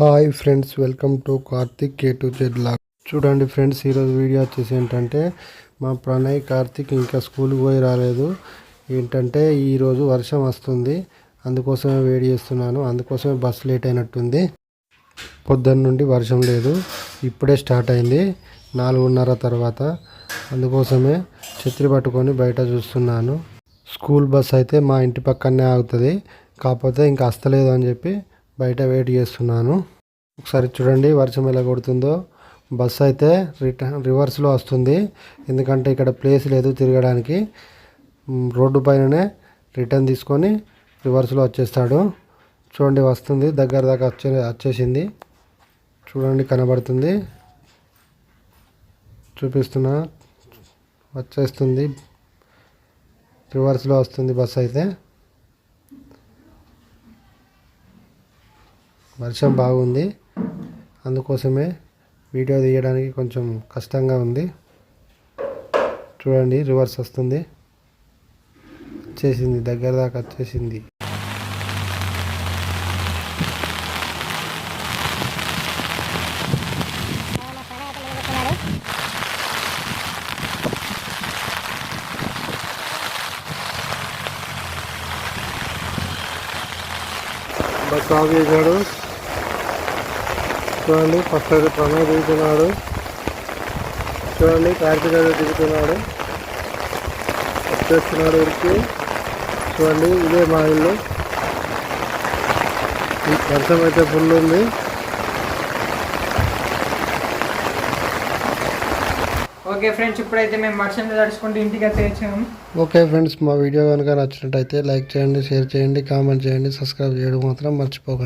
Hi friends welcome to Karthik K to Z log. చూడండి friends ఈరోజు video వచ్చేసి ఏంటంటే మా ప్రణయ్ కార్తిక్ ఇంకా స్కూల్కి పోయి రాలేదు. ఏంటంటే ఈరోజు వర్షం వస్తుంది. అందుకోసమే వేడి చేస్తున్నాను. అందుకోసమే బస్ లేట్ అయినట్టుంది. పొద్దున్న నుండి వర్షం లేదు. ఇప్పుడే స్టార్ట్ అయింది. నాలుగున్నర తర్వాత. అందుకోసమే ఛత్రి పట్టుకొని బయట చూస్తున్నాను. స్కూల్ బస్ అయితే మా ఇంటి పక్కనే ఆగుతుంది. కాకపోతే ఇంకా వస్తలేదు అని చెప్పి బయట వెయిట్ చేస్తున్నాను. ఒకసారి చూడండి వర్షం ఎలా కొడుతుందో. బస్ అయితే రిటర్న్ రివర్స్లో వస్తుంది. ఎందుకంటే ఇక్కడ ప్లేస్ లేదు తిరగడానికి. రోడ్డు పైననే రిటర్న్ తీసుకొని రివర్స్లో వచ్చేస్తాడు. చూడండి వస్తుంది. దగ్గర దాకా వచ్చే వచ్చేసింది. చూడండి కనబడుతుంది. చూపిస్తున్నా. వచ్చేస్తుంది. రివర్స్లో వస్తుంది బస్ అయితే. వర్షం బాగుంది. అందుకోసమే వీడియో తీయడానికి కొంచెం కష్టంగా ఉంది. చూడండి రివర్స్ వస్తుంది. వచ్చేసింది దగ్గర దాకా వచ్చేసింది. బస్ ఆఫ్ చేశాడు. చూడండి ఫస్ట్ అయితే ప్రణయ్ దిగుతున్నాడు. చూడండి కార్తీక్ అయితే దిగుతున్నాడు. వచ్చేస్తున్నాడు ఊరికి చూడండి ఇదే మా ఇల్లు. ఈ వర్షం అయితే ఫుల్ ఉంది. ఓకే ఫ్రెండ్స్ ఇప్పుడైతే మేము వర్షంలో తడుచుకుంటూ ఇంటికి అయితే వచ్చాము. ఓకే ఫ్రెండ్స్ మా వీడియో కనుక నచ్చినట్టయితే లైక్ చేయండి షేర్ చేయండి కామెంట్ చేయండి సబ్స్క్రైబ్ చేయడం మాత్రం మర్చిపోకండి.